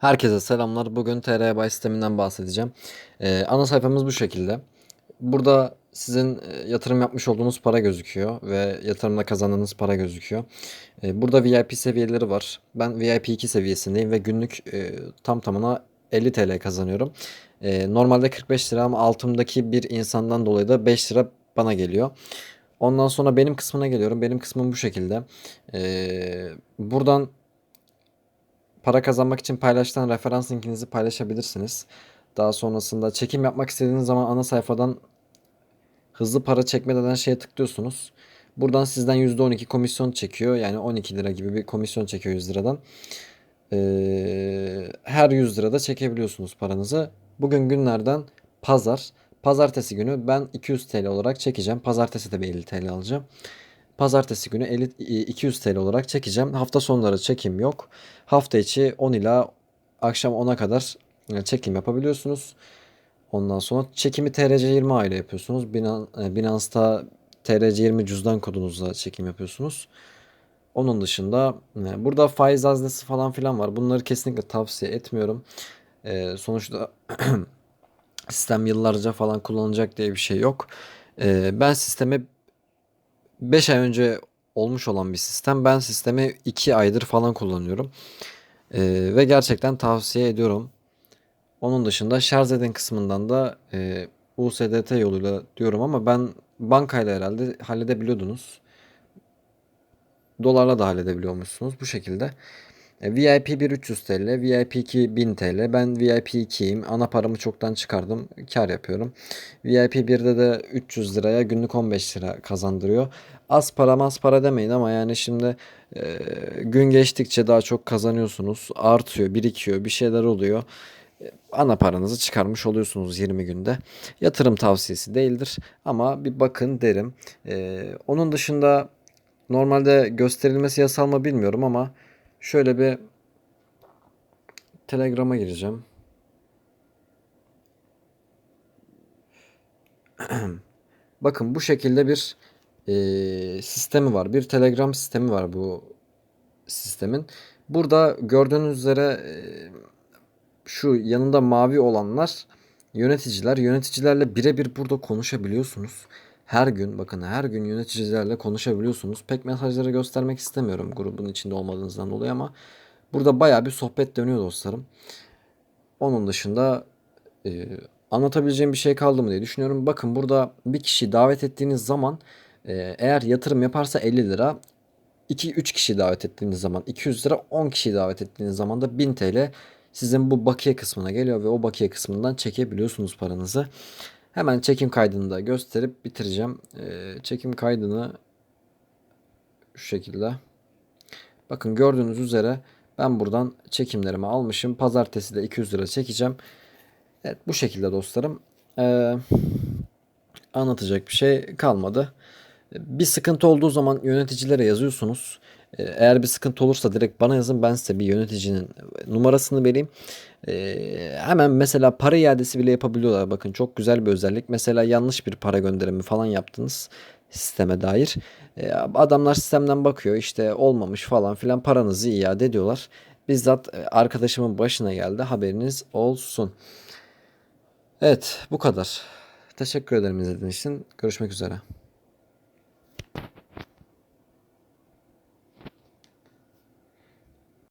Herkese selamlar. Bugün TR Buy sisteminden bahsedeceğim. Ee, ana sayfamız bu şekilde. Burada sizin e, yatırım yapmış olduğunuz para gözüküyor ve yatırımda kazandığınız para gözüküyor. Ee, burada VIP seviyeleri var. Ben VIP 2 seviyesindeyim ve günlük e, tam tamına 50 TL kazanıyorum. Ee, normalde 45 lira ama altımdaki bir insandan dolayı da 5 lira bana geliyor. Ondan sonra benim kısmına geliyorum. Benim kısmım bu şekilde. Ee, buradan para kazanmak için paylaşılan referans linkinizi paylaşabilirsiniz. Daha sonrasında çekim yapmak istediğiniz zaman ana sayfadan hızlı para çekme denen şeye tıklıyorsunuz. Buradan sizden %12 komisyon çekiyor. Yani 12 lira gibi bir komisyon çekiyor 100 liradan. Ee, her 100 lirada çekebiliyorsunuz paranızı. Bugün günlerden pazar. Pazartesi günü ben 200 TL olarak çekeceğim. Pazartesi de bir 50 TL alacağım. Pazartesi günü 50, 200 TL olarak çekeceğim. Hafta sonları çekim yok. Hafta içi 10 ila akşam 10'a kadar e, çekim yapabiliyorsunuz. Ondan sonra çekimi TRC20 ile yapıyorsunuz. E, Binance'ta TRC20 cüzdan kodunuzla çekim yapıyorsunuz. Onun dışında e, burada faiz haznesi falan filan var. Bunları kesinlikle tavsiye etmiyorum. Sonuçta sistem yıllarca falan kullanılacak diye bir şey yok. Ben sisteme 5 ay önce olmuş olan bir sistem. Ben sistemi 2 aydır falan kullanıyorum. E, ve gerçekten tavsiye ediyorum. Onun dışında şarj eden kısmından da e, USDT yoluyla diyorum ama ben bankayla herhalde halledebiliyordunuz. Dolarla da halledebiliyormuşsunuz bu şekilde. E, VIP 1 300 TL, VIP 2 1000 TL. Ben VIP 2'yim. Ana paramı çoktan çıkardım. Kar yapıyorum. VIP 1'de de 300 liraya günlük 15 lira kazandırıyor. Az para az para demeyin ama yani şimdi e, gün geçtikçe daha çok kazanıyorsunuz. Artıyor, birikiyor, bir şeyler oluyor. E, Ana paranızı çıkarmış oluyorsunuz 20 günde. Yatırım tavsiyesi değildir ama bir bakın derim. E, onun dışında normalde gösterilmesi yasal mı bilmiyorum ama şöyle bir Telegram'a gireceğim. Bakın bu şekilde bir e, sistemi var. Bir Telegram sistemi var bu sistemin. Burada gördüğünüz üzere e, şu yanında mavi olanlar yöneticiler. Yöneticilerle birebir burada konuşabiliyorsunuz. Her gün bakın her gün yöneticilerle konuşabiliyorsunuz. Pek mesajları göstermek istemiyorum grubun içinde olmadığınızdan dolayı ama burada baya bir sohbet dönüyor dostlarım. Onun dışında e, anlatabileceğim bir şey kaldı mı diye düşünüyorum. Bakın burada bir kişi davet ettiğiniz zaman e, eğer yatırım yaparsa 50 lira, 2-3 kişi davet ettiğiniz zaman 200 lira, 10 kişi davet ettiğiniz zaman da 1000 TL sizin bu bakiye kısmına geliyor ve o bakiye kısmından çekebiliyorsunuz paranızı. Hemen çekim kaydını da gösterip bitireceğim. Ee, çekim kaydını şu şekilde. Bakın gördüğünüz üzere ben buradan çekimlerimi almışım. Pazartesi de 200 lira çekeceğim. Evet bu şekilde dostlarım. Ee, anlatacak bir şey kalmadı. Bir sıkıntı olduğu zaman yöneticilere yazıyorsunuz. Ee, Eğer bir sıkıntı olursa direkt bana yazın. Ben size bir yöneticinin numarasını vereyim. Ee, hemen mesela para iadesi bile yapabiliyorlar. Bakın çok güzel bir özellik. Mesela yanlış bir para gönderimi falan yaptınız sisteme dair. Ee, adamlar sistemden bakıyor işte olmamış falan filan paranızı iade ediyorlar. Bizzat e, arkadaşımın başına geldi haberiniz olsun. Evet bu kadar. Teşekkür ederim izlediğiniz için. Görüşmek üzere.